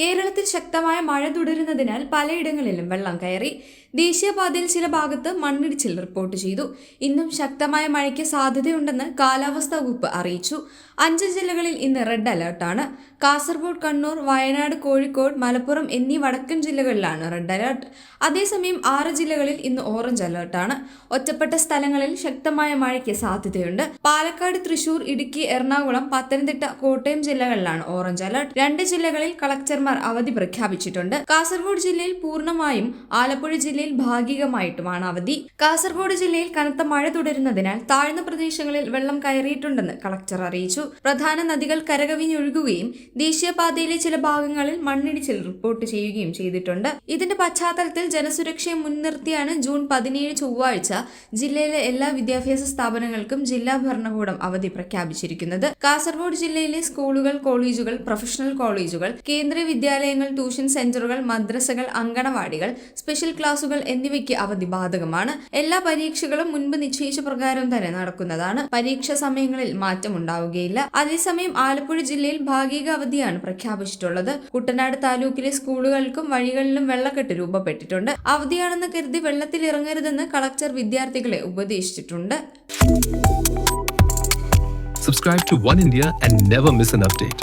കേരളത്തിൽ ശക്തമായ മഴ തുടരുന്നതിനാൽ പലയിടങ്ങളിലും വെള്ളം കയറി. ദേശീയപാതയിൽ ചില ഭാഗത്ത് മണ്ണിടിച്ചിൽ റിപ്പോർട്ട് ചെയ്തു. ഇന്നും ശക്തമായ മഴയ്ക്ക് സാധ്യതയുണ്ടെന്ന് കാലാവസ്ഥാ വകുപ്പ് അറിയിച്ചു. അഞ്ച് ജില്ലകളിൽ ഇന്ന് റെഡ് അലർട്ടാണ്. കാസർഗോഡ് കണ്ണൂർ വയനാട് കോഴിക്കോട് മലപ്പുറം എന്നീ വടക്കൻ ജില്ലകളിലാണ് റെഡ് അലർട്ട്. അതേസമയം ആറ് ജില്ലകളിൽ ഇന്ന് ഓറഞ്ച് അലർട്ടാണ്. ഒറ്റപ്പെട്ട സ്ഥലങ്ങളിൽ ശക്തമായ മഴയ്ക്ക് സാധ്യതയുണ്ട്. പാലക്കാട് തൃശൂർ ഇടുക്കി എറണാകുളം പത്തനംതിട്ട കോട്ടയം ജില്ലകളിലാണ് ഓറഞ്ച് അലർട്ട്. രണ്ട് ജില്ലകളിൽ കളക്ടർമാർ അവധി പ്രഖ്യാപിച്ചിട്ടുണ്ട്. കാസർഗോഡ് ജില്ലയിൽ പൂർണമായും ആലപ്പുഴ ജില്ലയിൽ ഭാഗികമായിട്ടുമാണ് അവധി. കാസർഗോഡ് ജില്ലയിൽ കനത്ത മഴ തുടരുന്നതിനാൽ താഴ്ന്ന പ്രദേശങ്ങളിൽ വെള്ളം കയറിയിട്ടുണ്ടെന്ന് കളക്ടർ അറിയിച്ചു. പ്രധാന നദികൾ കരകവിഞ്ഞൊഴുകുകയും ദേശീയപാതയിലെ ചില ഭാഗങ്ങളിൽ മണ്ണിടിച്ചിൽ റിപ്പോർട്ട് ചെയ്യുകയും ചെയ്തിട്ടുണ്ട്. ഇതിന്റെ പശ്ചാത്തലത്തിൽ ജനസുരക്ഷയെ മുൻനിർത്തിയാണ് ജൂൺ പതിനേഴ് ചൊവ്വാഴ്ച ജില്ലയിലെ എല്ലാ വിദ്യാഭ്യാസ സ്ഥാപനങ്ങൾക്കും ജില്ലാ ഭരണകൂടം അവധി പ്രഖ്യാപിച്ചിരിക്കുന്നത്. കാസർഗോഡ് ജില്ലയിലെ സ്കൂളുകൾ കോളേജുകൾ പ്രൊഫഷണൽ കോളേജുകൾ കേന്ദ്രീയ വിദ്യാലയങ്ങൾ ട്യൂഷൻ സെന്ററുകൾ മദ്രസകൾ അങ്കണവാടികൾ സ്പെഷ്യൽ ക്ലാസുകൾ എന്നിവയ്ക്ക് അവധി ബാധകമാണ് എല്ലാ പരീക്ഷകളും മുൻപ് നിശ്ചയിച്ച പ്രകാരം തന്നെ നടക്കുന്നതാണ്. പരീക്ഷാ സമയങ്ങളിൽ മാറ്റമുണ്ടാവുകയില്ല അതേസമയം ആലപ്പുഴ ജില്ലയിൽ ഭാഗിക അവധിയാണ് പ്രഖ്യാപിച്ചിട്ടുള്ളത്. കുട്ടനാട് താലൂക്കിലെ സ്കൂളുകൾക്കും വഴികളിലും വെള്ളക്കെട്ട് രൂപപ്പെട്ടിട്ടുണ്ട്. അവധിയാണെന്ന് കരുതി വെള്ളത്തിൽ ഇറങ്ങരുതെന്ന് കളക്ടർ വിദ്യാർത്ഥികളെ ഉപദേശിച്ചിട്ടുണ്ട്. Subscribe to One India and never miss an update.